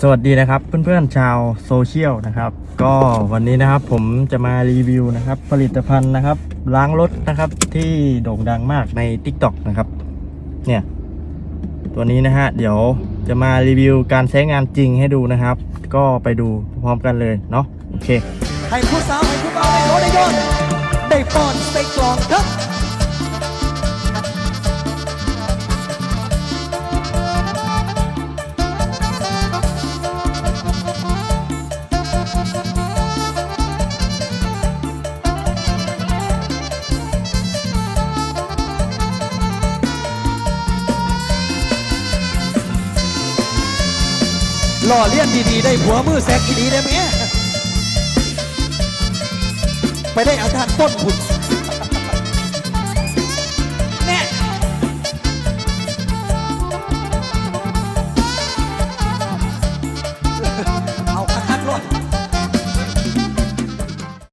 สวัสดีนะครับเพื่อนๆชาวโซเชียลนะครับ ก็วันนี้นะครับผมจะมารีวิวนะครับ ผลิตภัณฑ์นะครับ ล้างรถนะครับที่โด่งดังมากใน TikTok นะครับ เนี่ย ตัวนี้นะฮะเดี๋ยวจะมารีวิวการใช้งานจริงให้ดูนะครับ ก็ไปดูพร้อมกันเลยเนาะโอเคให้ผู้สาวให้ผู้บ่าวได้โลได้ยนได้ป้อนใส่กล่องครับ หล่อเลี้ยนดีๆ ได้ผัวมือแซกดีๆได้ไหมไปได้อาจารต้นผุด